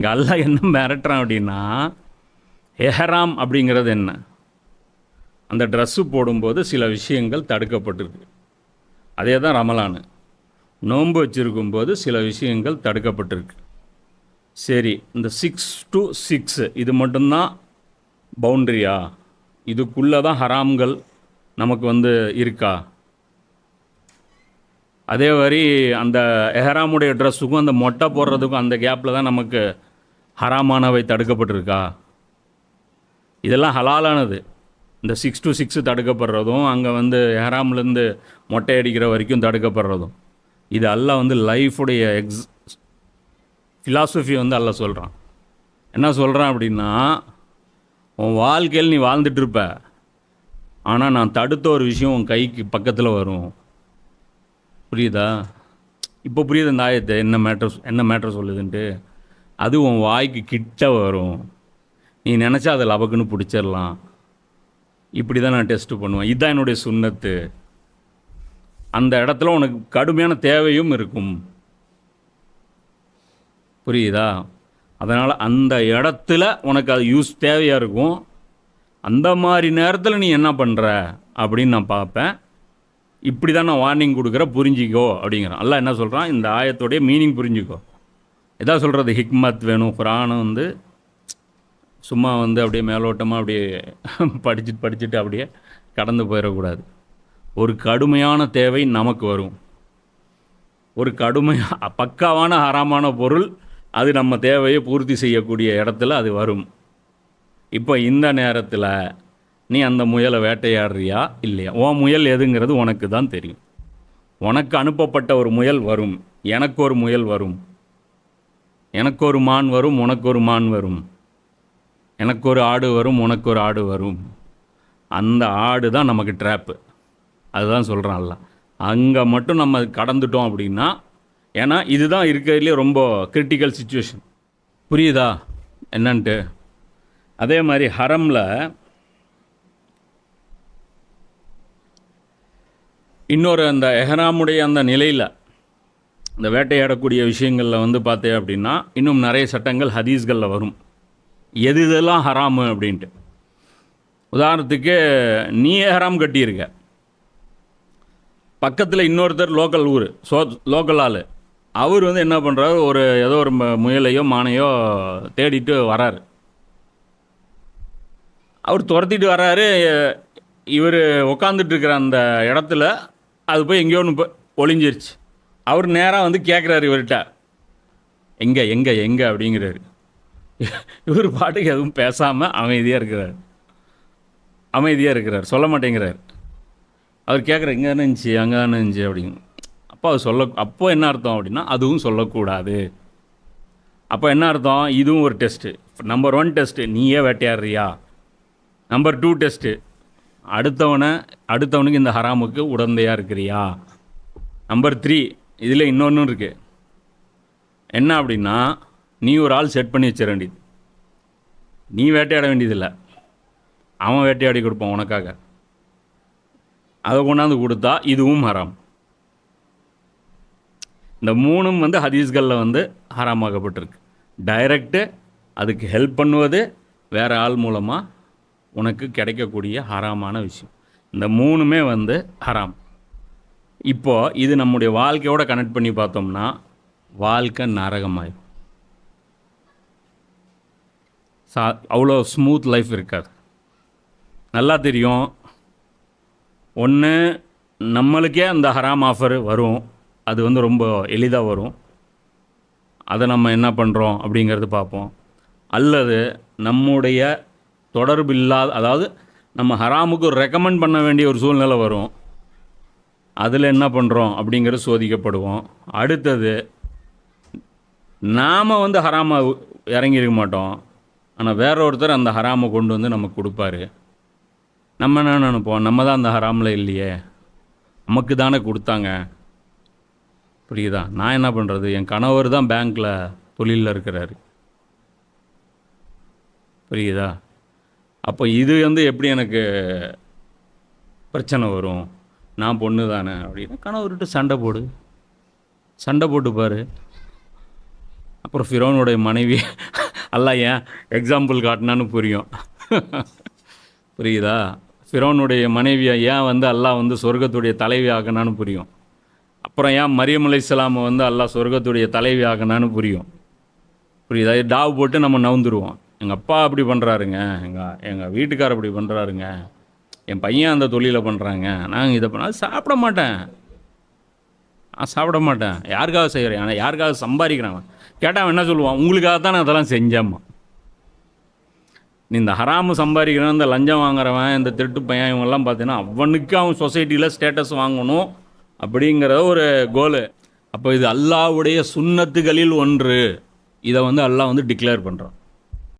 இங்கே அல்லா என்ன மிரட்டுறான் அப்படின்னா எஹராம் அப்படிங்கிறது என்ன? அந்த ட்ரெஸ்ஸு போடும்போது சில விஷயங்கள் தடுக்கப்பட்டிருக்கு. அதே தான் ரமலானு. நோன்பு வச்சுருக்கும்போது சில விஷயங்கள் தடுக்கப்பட்டிருக்கு. சரி இந்த சிக்ஸ் டு சிக்ஸு இது மட்டும்தான் பவுண்ட்ரியா? இதுக்குள்ளே தான் ஹராம்கள் நமக்கு வந்து இருக்கா? அதே மாதிரி அந்த எஹராமுடைய ட்ரெஸ்ஸுக்கும் அந்த மொட்டை போடுறதுக்கும் அந்த கேப்பில் தான் நமக்கு ஹராமானவை தடுக்கப்பட்டிருக்கா? இதெல்லாம் ஹலாலானது. இந்த சிக்ஸ் டு சிக்ஸ் தடுக்கப்படுறதும் அங்கே வந்து எஹராம்லேருந்து மொட்டை அடிக்கிற வரைக்கும் தடுக்கப்படுறதும். இது அல்ல வந்து லைஃபுடைய எக்ஸ் ஃபிலாசபி வந்து அல்ல சொல்கிறான் என்ன சொல்கிறான் அப்படின்னா உன் வாழ்க்கையில் நீ வாழ்ந்துட்டுருப்ப ஆனால் நான் தடுத்த ஒரு விஷயம் உன் கைக்கு பக்கத்தில் வரும். புரியுதா? இப்போ புரியுது இந்த ஆயத்தை என்ன மேட்ரு என்ன மேட்டர் சொல்லுதுன்ட்டு? அது உன் வாய்க்கு கிட்ட வரும். நீ நினச்சா அதை லபக்குன்னு பிடிச்சிடலாம் இப்படி தான் நான் டெஸ்ட் பண்ணுவேன். இதுதான் என்னுடைய சுண்ணத்து. அந்த இடத்துல உனக்கு கடுமையான தேவையும் இருக்கும். புரியுதா? அதனால் அந்த இடத்துல உனக்கு அது யூஸ் தேவையாக இருக்கும். அந்த மாதிரி நேரத்தில் நீ என்ன பண்ணுற அப்படின்னு நான் பார்ப்பேன். இப்படி தான் நான் வார்னிங் கொடுக்குற புரிஞ்சிக்கோ அப்படிங்கிறேன். அல்லாஹ் என்ன சொல்கிறான் இந்த ஆயத்தோடைய மீனிங் புரிஞ்சிக்கோ. எதா சொல்கிறது ஹிக்மத் வேணும். குரானும் வந்து சும்மா வந்து அப்படியே மேலோட்டமாக அப்படியே படிச்சுட்டு படிச்சுட்டு அப்படியே கடந்து போயிடக்கூடாது. ஒரு கடுமையான தேவை நமக்கு வரும். ஒரு கடுமையாக பக்காவான ஹராமான பொருள் அது நம்ம தேவையை பூர்த்தி செய்யக்கூடிய இடத்துல அது வரும். இப்போ இந்த நேரத்தில் நீ அந்த முயலை வேட்டையாடுறியா? இல்லையா? உன் முயல் எதுங்கிறது உனக்கு தான் தெரியும். உனக்கு அனுப்பப்பட்ட ஒரு முயல் வரும். எனக்கு ஒரு முயல் வரும். எனக்கு ஒரு மான் வரும் உனக்கு ஒரு மான் வரும். எனக்கு ஒரு ஆடு வரும் உனக்கு ஒரு ஆடு வரும். அந்த ஆடு தான் நமக்கு ட்ராப்பு அதுதான் சொல்கிறான்ல அங்கே மட்டும் நம்ம கடந்துட்டோம் அப்படின்னா ஏன்னா இதுதான் இருக்கிறதுலே ரொம்ப கிரிட்டிக்கல் சுச்சுவேஷன் புரியுதா? என்னன்ட்டு? அதே மாதிரி ஹரமில் இன்னொரு அந்த எஹராமுடைய அந்த நிலையில் இந்த வேட்டையாடக்கூடிய விஷயங்களில் வந்து பார்த்தேன் அப்படின்னா இன்னும் நிறைய சட்டங்கள் ஹதீஸ்களில் வரும். எது இதெல்லாம் ஹராமு அப்படின்ட்டு. உதாரணத்துக்கு நீயே ஹராம் கட்டியிருக்க. பக்கத்தில் இன்னொருத்தர் லோக்கல் ஊர் சோ லோக்கல் ஆள். அவர் வந்து என்ன பண்ணுறாரு ஒரு ஏதோ ஒரு ம- முயலையோ மானையோ தேடிட்டு வராரு. அவர் துரத்திட்டு வராரு. இவர் உக்காந்துட்டு இருக்கிற அந்த இடத்துல அது போய் எங்கேயோ ஒன்று போய் ஒளிஞ்சிருச்சு. அவர் நேராக வந்து கேட்குறாரு இவர்கிட்ட. எங்கே எங்கே எங்கே? அப்படிங்கிறாரு. இவர் பாட்டுக்கு எதுவும் பேசாமல் அமைதியாக இருக்கிறார். அமைதியாக இருக்கிறார். சொல்ல மாட்டேங்கிறார். அவர் கேட்குற இங்கே இருந்துச்சு? அங்கே இருந்துச்சு? அப்படின்னு. அப்போ அவர் சொல்ல அப்போ என்ன அர்த்தம் அப்படின்னா அதுவும் சொல்லக்கூடாது. அப்போ என்ன அர்த்தம்? இதுவும் ஒரு டெஸ்ட்டு நம்பர் ஒன் டெஸ்ட்டு நீயே வேட்டையாடுறியா? நம்பர் டூ டெஸ்ட்டு அடுத்தவனை அடுத்தவனுக்கு இந்த ஹராமுக்கு உடந்தையாக இருக்கிறியா? நம்பர் த்ரீ இதில் இன்னொன்றும் இருக்குது என்ன அப்படின்னா நீ ஒரு ஆள் செட் பண்ணி வச்சிட வேண்டியது நீ வேட்டையாட வேண்டியதில்லை. அவன் வேட்டையாடி கொடுப்பான் உனக்காக. அதை கொண்டாந்து கொடுத்தா இதுவும் ஹராம். இந்த மூணும் வந்து ஹதீஸ்களில் வந்து ஹராமாகப்பட்டிருக்கு டைரக்டு அதுக்கு ஹெல்ப் பண்ணுவது வேறு ஆள் மூலமாக உனக்கு கிடைக்கக்கூடிய ஹராமான விஷயம். இந்த மூணுமே வந்து ஹராம். இப்போ இது நம்முடைய வாழ்க்கையோட கனெக்ட் பண்ணி பார்த்தோம்னா வாழ்க்கை நரகமாயிடும் சா அவ்வளோ ஸ்மூத் லைஃப் இருக்காது. நல்லா தெரியும். ஒன்று நம்மளுக்கே அந்த ஹராம் ஆஃபர் வரும். அது வந்து ரொம்ப எளிதாக வரும். அதை நம்ம என்ன பண்ணுறோம் அப்படிங்கிறது பார்ப்போம். அல்லது நம்முடைய தொடர்பு இல்லாத அதாவது நம்ம ஹராமுக்கு ரெக்கமெண்ட் பண்ண வேண்டிய ஒரு சூழ்நிலை வரும். அதில் என்ன பண்ணுறோம் அப்படிங்கிறது சோதிக்கப்படுவோம். அடுத்தது நாம் வந்து ஹராமை இறங்கியிருக்க மாட்டோம். ஆனால் வேற ஒருத்தர் அந்த ஹராமை கொண்டு வந்து நமக்கு கொடுப்பாரு. நம்ம என்ன நினைப்போம்? நம்ம தான் அந்த ஹராமில் இல்லையே. நமக்கு தானே கொடுத்தாங்க. புரியுதா? நான் என்ன பண்ணுறது என் கணவர் தான் பேங்க்கில் தொழிலில் இருக்கிறாரு. புரியுதா? அப்போ இது வந்து எப்படி எனக்கு பிரச்சனை வரும்? நான் பொண்ணு தானே அப்படின்னா கணவர்கிட்ட சண்டை போடு. சண்டை போட்டு பாரு. அப்புறம் ஃபிரோனுடைய மனைவி அல்லா ஏன் எக்ஸாம்பிள் காட்டினான்னு புரியும். புரியுதா? ஃபிரோனுடைய மனைவியை ஏன் வந்து அல்லாஹ் வந்து சொர்க்கத்துடைய தலைவி ஆக்கினான்னு புரியும். அப்புறம் ஏன் மரியம் அலைஹிஸ்ஸலாமை வந்து அல்லாஹ் சொர்க்கத்துடைய தலைவி ஆக்கினான்னு புரியும். புரியுதா? டாவ் போட்டு நம்ம நவுந்துருவோம். எங்கள் அப்பா அப்படி பண்ணுறாருங்க எங்கள் எங்கள் வீட்டுக்கார் அப்படி பண்ணுறாருங்க என் பையன் அந்த தொழிலை பண்ணுறாங்க நாங்கள் இதை பண்ண சாப்பிட மாட்டேன். நான் சாப்பிட மாட்டேன். யாருக்காக செய்கிறேன் ஆனால் யாருக்காக சம்பாதிக்கிறான் கேட்டால் அவன் என்ன சொல்லுவான்? உங்களுக்காக தான் நான் அதெல்லாம் செஞ்சேம்மா. நீ இந்த ஹராமு சம்பாதிக்கிறவன் இந்த லஞ்சம் வாங்குறவன் இந்த திருட்டு பையன் இவங்கெல்லாம் பார்த்தீங்கன்னா அவனுக்கு அவன் சொசைட்டியில் ஸ்டேட்டஸ் வாங்கணும் அப்படிங்கிற ஒரு கோலு. அப்போ இது அல்லாஹ்வுடைய சுண்ணத்துகளில் ஒன்று. இதை வந்து அல்லாஹ் வந்து டிக்ளேர் பண்ணுறான்